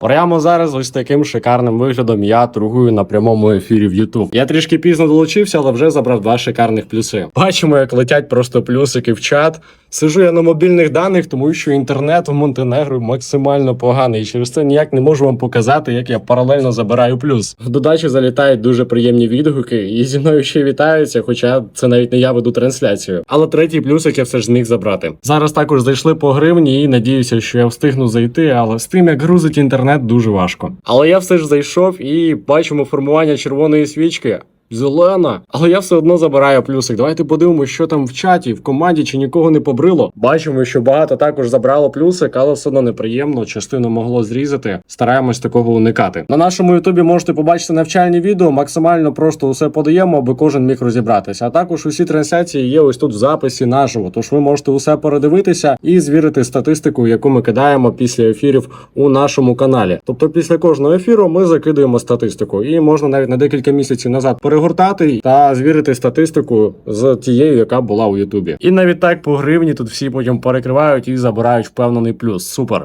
Прямо зараз ось таким шикарним виглядом я торгую на прямому ефірі в YouTube. Я трішки пізно долучився, але вже забрав два шикарних плюси. Бачимо, як летять просто плюсики в чат. Сижу я на мобільних даних, тому що інтернет в Монтенегро максимально поганий. І через це ніяк не можу вам показати, як я паралельно забираю плюс. В додачі залітають дуже приємні відгуки, і зі мною ще вітаються, хоча це навіть не я веду трансляцію. Але третій плюсик я все ж зміг забрати. Зараз також зайшли по гривні і надіюся, що я встигну зайти, але з тим, як грузить інтернет, дуже важко. Але я все ж зайшов і бачимо формування червоної свічки. Зелена, але я все одно забираю плюсик. Давайте подивимося, що там в чаті, в команді чи нікого не побрило. Бачимо, що багато також забрало плюсик, але все одно неприємно. Частину могло зрізати. Стараємось такого уникати. На нашому ютубі можете побачити навчальні відео. Максимально просто усе подаємо, аби кожен міг розібратися. А також усі трансляції є ось тут в записі наживо. Тож ви можете усе передивитися і звірити статистику, яку ми кидаємо після ефірів у нашому каналі. Тобто, після кожного ефіру ми закидуємо статистику, і можна навіть на декілька місяців назад перегортати та звірити статистику з тією, яка була у Ютубі. І навіть так по гривні тут всі потім перекривають і забирають впевнений плюс. Супер.